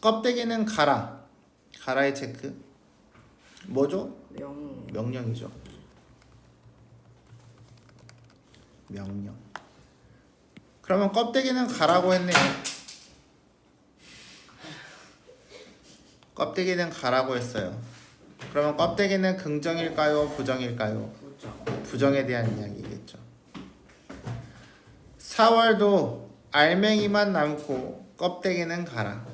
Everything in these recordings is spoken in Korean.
껍데기는 가라. 가라의 체크. 뭐죠? 명 명령이죠. 명령. 그러면 껍데기는 가라고 했네요. 껍데기는 가라고 했어요. 그러면 껍데기는 긍정일까요? 부정일까요? 부정 부정에 대한 이야기겠죠. 4월도 알맹이만 남고 껍데기는 가라.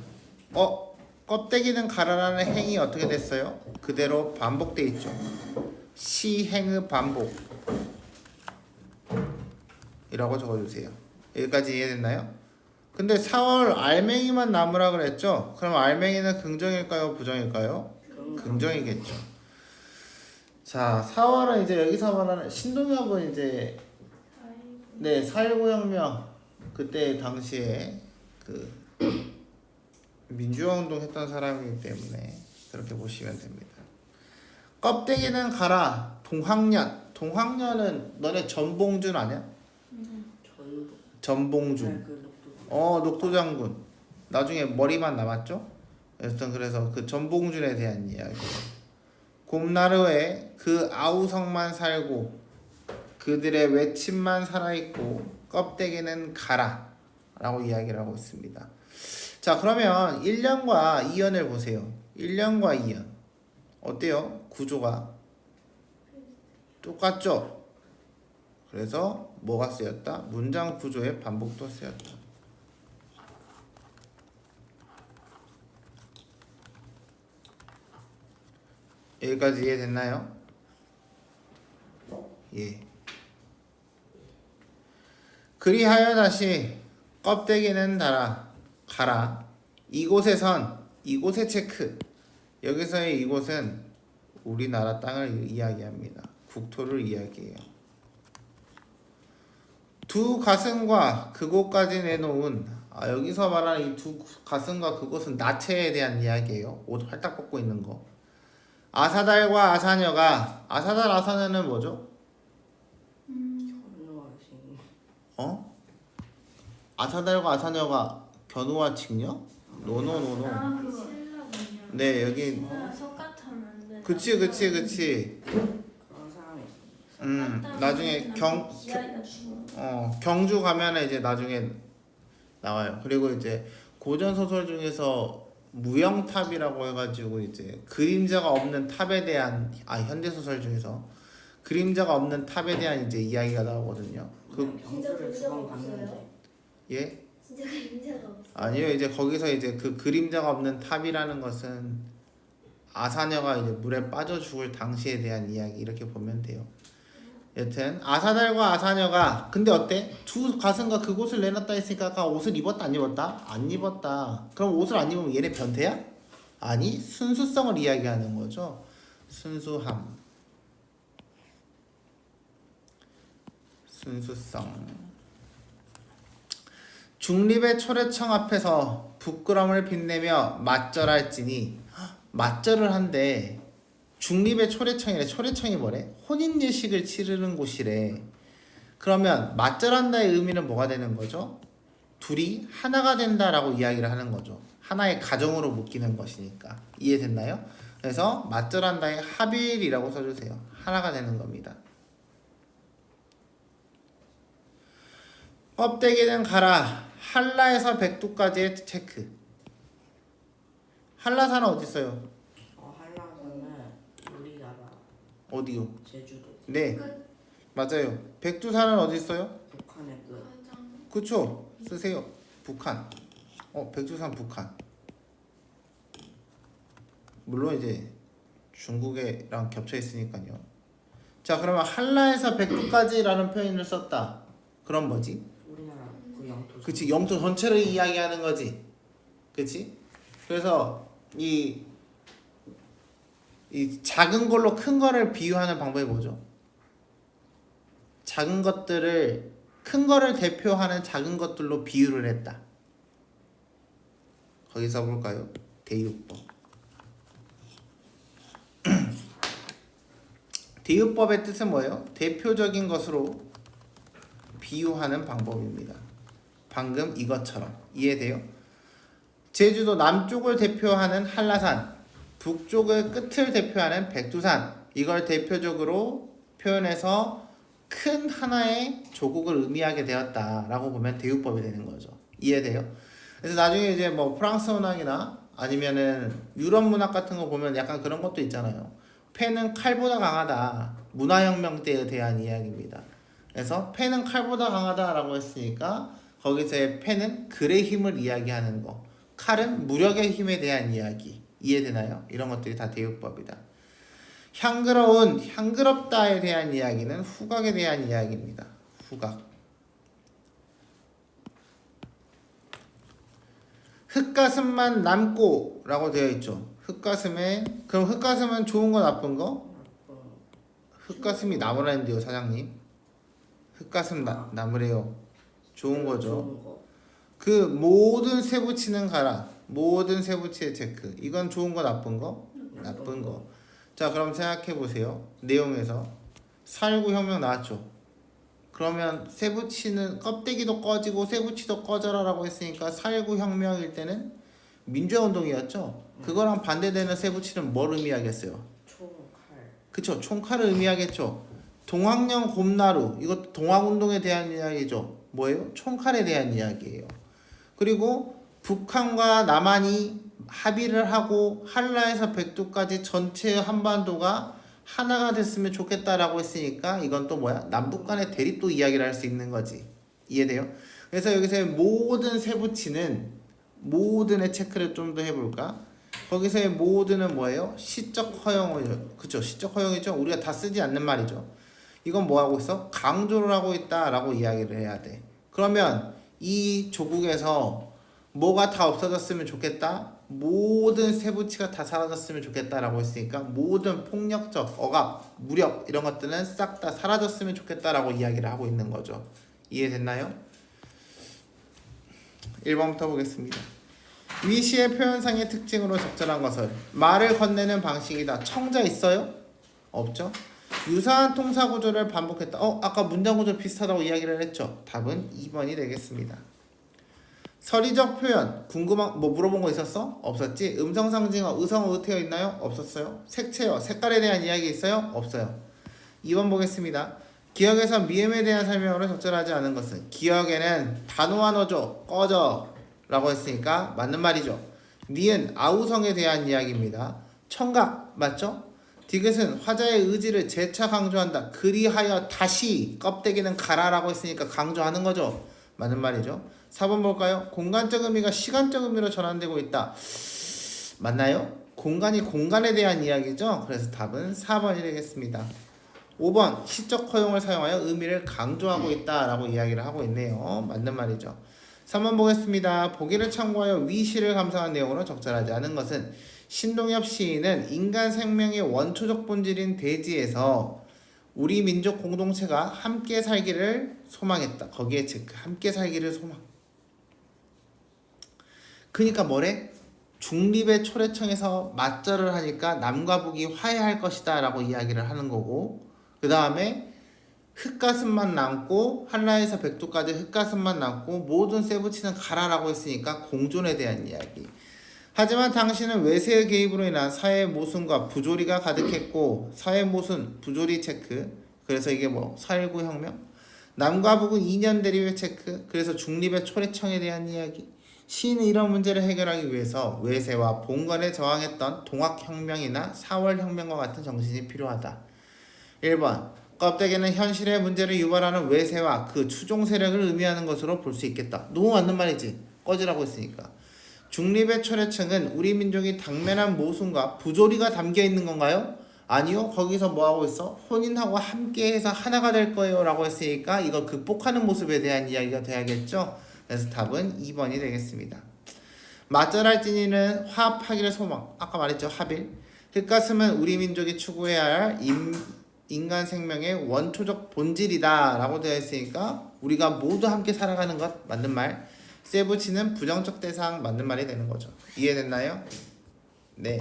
어? 껍데기는 가라라는 행위 어떻게 됐어요? 그대로 반복돼 있죠. 시행의 반복. 이라고 적어주세요. 여기까지 이해됐나요? 근데 4월 알맹이만 남으라 그랬죠? 그럼 알맹이는 긍정일까요? 부정일까요? 긍정이겠죠. 자, 4월은 이제 여기서 말하는 신동엽은 이제 네, 4.19 혁명 그때 당시에 그 민주화 운동 했던 사람이기 때문에 그렇게 보시면 됩니다. 껍데기는 가라. 동학년. 동학년은 너네 전봉준 아니야? 전봉준. 그 녹두 어, 녹도 장군. 나중에 머리만 남았죠? 여튼 그래서 그 전봉준에 대한 이야기. 곰나루에 그 아우성만 살고 그들의 외침만 살아있고 껍데기는 가라 라고 이야기를 하고 있습니다. 자 그러면 1년과 2년을 보세요. 1년과 2년 어때요? 구조가 똑같죠? 그래서 뭐가 쓰였다? 문장 구조의 반복도 쓰였다. 여기까지 이해됐나요? 예. 그리하여 다시 껍데기는 달아 가라. 이곳에선 이곳의 체크. 여기서의 이곳은 우리나라 땅을 이야기합니다. 국토를 이야기해요. 두 가슴과 그곳까지 내놓은 아, 여기서 말하는 이 두 가슴과 그곳은 나체에 대한 이야기예요. 옷 활딱 벗고 있는 거. 아사달과 아사녀가 아사달 아사녀는 뭐죠? 현우하신 어? 아사달과 아사녀가 견우와 직녀? 노노노노. 아 그거 신라군요. 네 여기 아, 석가탄. 그치 그치 그치. 그런 사람이 있어요. 음 나중에 경 기아이가 죽어. 어, 경주 가면은 이제 나중에 나와요. 그리고 이제 고전 소설 중에서 무영탑이라고 해가지고 이제 그림자가 없는 탑에 대한 아 현대 소설 중에서 그림자가 없는 탑에 대한 이제 이야기가 나오거든요. 그 그냥 경주를 두번 적 갔는데? 예? 없어. 아니요 이제 거기서 이제 그 그림자가 없는 탑이라는 것은 아사녀가 이제 물에 빠져 죽을 당시에 대한 이야기 이렇게 보면 돼요. 여튼 아사달과 아사녀가 근데 어때? 두 가슴과 그곳을 내놨다 했으니까 아까 옷을 입었다 안 입었다? 안 입었다. 그럼 옷을 안 입으면 얘네 변태야? 아니 순수성을 이야기하는 거죠. 순수함. 순수성. 중립의 초래청 앞에서 부끄럼을 빛내며 맞절할지니. 헉, 맞절을 한데 중립의 초래청이래. 초래청이 뭐래? 혼인 예식을 치르는 곳이래. 그러면 맞절한다의 의미는 뭐가 되는 거죠? 둘이 하나가 된다라고 이야기를 하는 거죠. 하나의 가정으로 묶이는 것이니까. 이해됐나요? 그래서 맞절한다의 합일이라고 써주세요. 하나가 되는 겁니다. 껍데기는 가라 한라에서 백두까지의 체크. 한라산은 어디 있어요? 어 한라산은 우리나라. 어디요? 제주도. 네. 맞아요. 백두산은 어디 있어요? 북한의 끝. 그쵸? 쓰세요. 북한. 어 백두산 북한. 물론 이제 중국이랑 겹쳐 있으니까요. 자 그러면 한라에서 백두까지라는 표현을 썼다. 그럼 뭐지 그 그치 영토 전체를 이야기하는 거지. 그치? 그래서 이, 이 작은 걸로 큰 거를 비유하는 방법이 뭐죠? 작은 것들을 큰 거를 대표하는 작은 것들로 비유를 했다. 거기서 볼까요? 대유법. 대유법의 뜻은 뭐예요? 대표적인 것으로 비유하는 방법입니다 방금 이것처럼 이해돼요? 제주도 남쪽을 대표하는 한라산, 북쪽의 끝을 대표하는 백두산 이걸 대표적으로 표현해서 큰 하나의 조국을 의미하게 되었다라고 보면 대유법이 되는 거죠. 이해돼요? 그래서 나중에 이제 뭐 프랑스 문학이나 아니면은 유럽 문학 같은 거 보면 약간 그런 것도 있잖아요. 패는 칼보다 강하다. 문화혁명 때에 대한 이야기입니다. 그래서 패는 칼보다 강하다라고 했으니까 거기서의 패는 글의 힘을 이야기하는 거. 칼은 무력의 힘에 대한 이야기. 이해되나요? 이런 것들이 다 대유법이다. 향그러운 향그럽다에 대한 이야기는 후각에 대한 이야기입니다. 후각. 흙가슴만 남고 라고 되어 있죠. 흙가슴에 그럼 흙가슴은 좋은 거 나쁜 거? 흙가슴이 나무라는데요, 사장님. 흙가슴 나, 나무래요. 좋은 거죠. 좋은 거. 그 모든 세부치는 가라. 모든 세부치의 체크. 이건 좋은 거 나쁜 거? 나쁜 거. 자, 그럼 생각해 보세요. 내용에서 살구 혁명 나왔죠. 그러면 세부치는 껍데기도 꺼지고 세부치도 꺼져라라고 했으니까 살구 혁명일 때는 민주화 운동이었죠. 그거랑 반대되는 세부치는 뭘 의미하겠어요? 총칼. 그쵸 총칼을 의미하겠죠 동학령 곰나루 이것도 동학 운동에 대한 이야기죠 뭐예요? 총칼에 대한 이야기예요 그리고 북한과 남한이 합의를 하고 한라에서 백두까지 전체 한반도가 하나가 됐으면 좋겠다라고 했으니까 이건 또 뭐야? 남북 간의 대립도 이야기를 할 수 있는 거지 이해돼요? 그래서 여기서의 모든 세부치는 모든의 체크를 좀 더 해볼까? 거기서의 모든은 뭐예요? 시적 허용이죠. 그쵸? 시적 허용이죠. 우리가 다 쓰지 않는 말이죠. 이건 뭐 하고 있어? 강조를 하고 있다라고 이야기를 해야 돼. 그러면 이 조국에서 뭐가 다 없어졌으면 좋겠다. 모든 세부치가 다 사라졌으면 좋겠다라고 했으니까 모든 폭력적 억압, 무력 이런 것들은 싹 다 사라졌으면 좋겠다라고 이야기를 하고 있는 거죠. 이해됐나요? 1번부터 보겠습니다. 위시의 표현상의 특징으로 적절한 것을 말을 건네는 방식이다. 청자 있어요? 없죠? 유사한 통사 구조를 반복했다. 어, 아까 문장 구조 비슷하다고 이야기를 했죠. 답은 2번이 되겠습니다. 서리적 표현 궁금한 뭐 물어본 거 있었어? 없었지. 음성 상징어 의성 의태어 있나요? 없었어요. 색채어 색깔에 대한 이야기 있어요? 없어요. 2번 보겠습니다. 기억에서 미음에 대한 설명으로 적절하지 않은 것은 기억에는 단호한어조 꺼져 라고 했으니까 맞는 말이죠. 니은 아우성에 대한 이야기입니다. 청각 맞죠? 디귿은 화자의 의지를 재차 강조한다. 그리하여 다시 껍데기는 가라라고 했으니까 강조하는 거죠. 맞는 말이죠. 4번 볼까요? 공간적 의미가 시간적 의미로 전환되고 있다. 맞나요? 공간이 공간에 대한 이야기죠. 그래서 답은 4번이 되겠습니다. 5번 시적 허용을 사용하여 의미를 강조하고 있다라고 이야기를 하고 있네요. 맞는 말이죠. 3번 보겠습니다. 보기를 참고하여 위시를 감상한 내용으로 적절하지 않은 것은 신동엽 시인은 인간 생명의 원초적 본질인 대지에서 우리 민족 공동체가 함께 살기를 소망했다. 거기에 체크. 함께 살기를 소망. 그니까 뭐래? 중립의 초래청에서 맞절을 하니까 남과 북이 화해할 것이다라고 이야기를 하는 거고 그 다음에 흙가슴만 남고 한라에서 백두까지 흙가슴만 남고 모든 세부치는 가라라고 했으니까 공존에 대한 이야기. 하지만 당신은 외세의 개입으로 인한 사회 모순과 부조리가 가득했고 사회 모순, 부조리 체크. 그래서 이게 뭐 사일구 혁명. 남과 북은 인연 대립의 체크. 그래서 중립의 초래청에 대한 이야기. 시인은 이런 문제를 해결하기 위해서 외세와 봉건에 저항했던 동학혁명이나 사월혁명과 같은 정신이 필요하다. 1번 껍데기는 현실의 문제를 유발하는 외세와 그 추종 세력을 의미하는 것으로 볼 수 있겠다. 너무 맞는 말이지. 꺼지라고 했으니까. 중립의 철회층은 우리 민족이 당면한 모순과 부조리가 담겨 있는 건가요? 아니요. 거기서 뭐 하고 있어? 혼인하고 함께해서 하나가 될 거예요 라고 했으니까 이걸 극복하는 모습에 대한 이야기가 돼야겠죠. 그래서 답은 2번이 되겠습니다. 진이는 화합하기를 소망. 아까 말했죠. 합일. 흙가슴은 우리 민족이 추구해야 할 임, 인간 생명의 원초적 본질이다 라고 되어 있으니까 우리가 모두 함께 살아가는 것 맞는 말 세부치는 부정적 대상 맞는 말이 되는 거죠 이해됐나요? 네